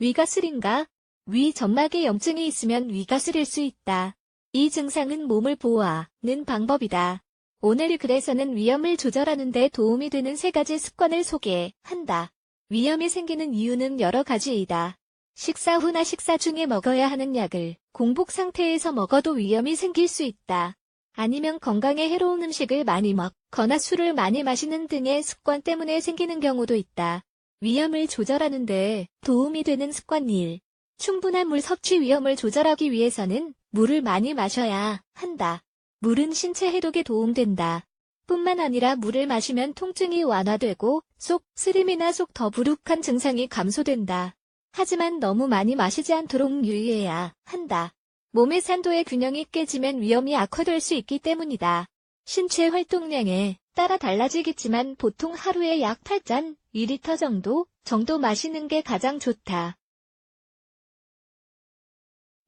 위가 쓰린가? 위 점막에 염증이 있으면 위가 쓰릴 수 있다. 이 증상은 몸을 보호하는 방법이다. 오늘 그래서는 위염을 조절하는 데 도움이 되는 세 가지 습관을 소개한다. 위염이 생기는 이유는 여러 가지이다. 식사 후나 식사 중에 먹어야 하는 약을 공복 상태에서 먹어도 위염이 생길 수 있다. 아니면 건강에 해로운 음식을 많이 먹거나 술을 많이 마시는 등의 습관 때문에 생기는 경우도 있다. 위염을 조절하는 데 도움이 되는 습관 1. 충분한 물 섭취 위염을 조절하기 위해서는 물을 많이 마셔야 한다. 물은 신체 해독에 도움된다. 뿐만 아니라 물을 마시면 통증이 완화되고 속 쓰림이나 속 더부룩한 증상이 감소된다. 하지만 너무 많이 마시지 않도록 유의해야 한다. 몸의 산도의 균형이 깨지면 위험이 악화될 수 있기 때문이다. 신체 활동량에 따라 달라지겠지만 보통 하루에 약 8잔, 2리터 정도, 정도 마시는 게 가장 좋다.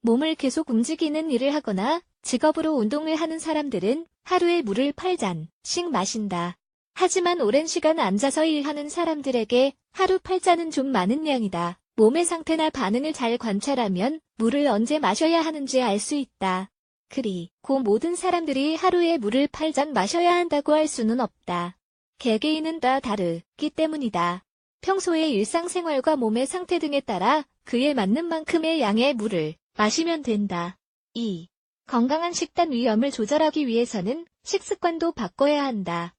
몸을 계속 움직이는 일을 하거나 직업으로 운동을 하는 사람들은 하루에 물을 8잔씩 마신다. 하지만 오랜 시간 앉아서 일하는 사람들에게 하루 8잔은 좀 많은 양이다. 몸의 상태나 반응을 잘 관찰하면 물을 언제 마셔야 하는지 알 수 있다. 그리 고 모든 사람들이 하루에 물을 8잔 마셔야 한다고 할 수는 없다. 개개인은 다 다르기 때문이다. 평소의 일상생활과 몸의 상태 등에 따라 그에 맞는 만큼의 양의 물을 마시면 된다. 2. 건강한 식단 위험을 조절하기 위해서는 식습관도 바꿔야 한다.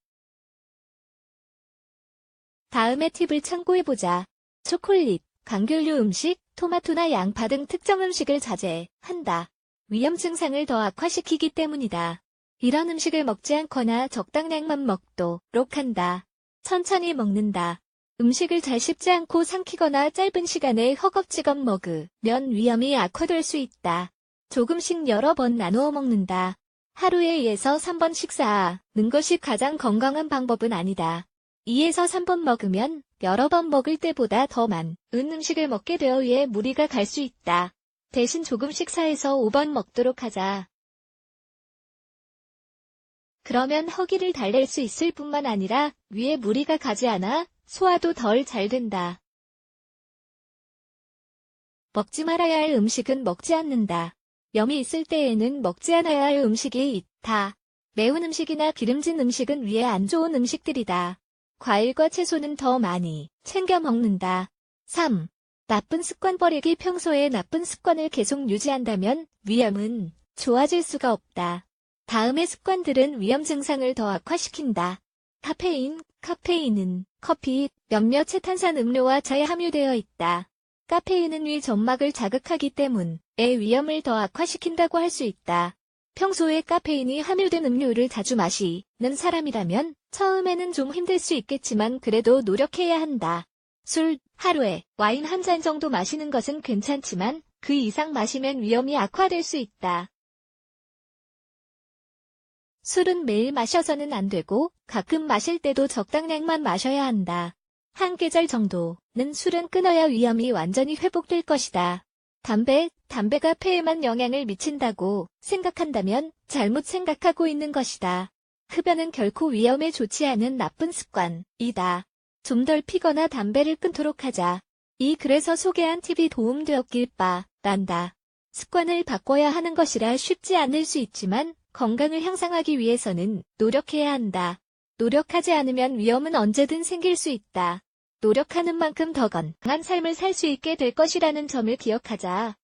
다음의 팁을 참고해보자. 초콜릿, 감귤류 음식, 토마토나 양파 등 특정 음식을 자제한다. 위험 증상을 더 악화시키기 때문이다. 이런 음식을 먹지 않거나 적당량만 먹도록 한다. 천천히 먹는다. 음식을 잘 씹지 않고 삼키거나 짧은 시간에 허겁지겁 먹으면 위험이 악화될 수 있다. 조금씩 여러 번 나누어 먹는다. 하루에 2에서 3번 식사하는 것이 가장 건강한 방법은 아니다. 2에서 3번 먹으면 여러 번 먹을 때보다 더 많은 음식을 먹게 되어 위에 무리가 갈 수 있다. 대신 조금씩 4에서 5번 먹도록 하자. 그러면 허기를 달랠 수 있을 뿐만 아니라 위에 무리가 가지 않아 소화도 덜 잘 된다. 먹지 말아야 할 음식은 먹지 않는다. 염이 있을 때에는 먹지 않아야 할 음식이 있다. 매운 음식이나 기름진 음식은 위에 안 좋은 음식들이다. 과일과 채소는 더 많이 챙겨 먹는다. 3. 나쁜 습관 버리기 평소에 나쁜 습관을 계속 유지한다면 위험은 좋아질 수가 없다. 다음의 습관들은 위험 증상을 더 악화시킨다. 카페인, 카페인은 커피, 몇몇 채탄산 음료와 차에 함유되어 있다. 카페인은 위 점막을 자극하기 때문에 위험을 더 악화시킨다고 할 수 있다. 평소에 카페인이 함유된 음료를 자주 마시는 사람이라면 처음에는 좀 힘들 수 있겠지만 그래도 노력해야 한다. 술, 하루에 와인 한 잔 정도 마시는 것은 괜찮지만 그 이상 마시면 위험이 악화될 수 있다. 술은 매일 마셔서는 안 되고 가끔 마실 때도 적당량만 마셔야 한다. 한 계절 정도는 술은 끊어야 위험이 완전히 회복될 것이다. 담배, 담배가 폐에만 영향을 미친다고 생각한다면 잘못 생각하고 있는 것이다. 흡연은 결코 위험에 좋지 않은 나쁜 습관이다. 좀 덜 피거나 담배를 끊도록 하자. 이 글에서 소개한 팁이 도움되었길 바란다. 습관을 바꿔야 하는 것이라 쉽지 않을 수 있지만 건강을 향상하기 위해서는 노력해야 한다. 노력하지 않으면 위험은 언제든 생길 수 있다. 노력하는 만큼 더 건강한 삶을 살 수 있게 될 것이라는 점을 기억하자.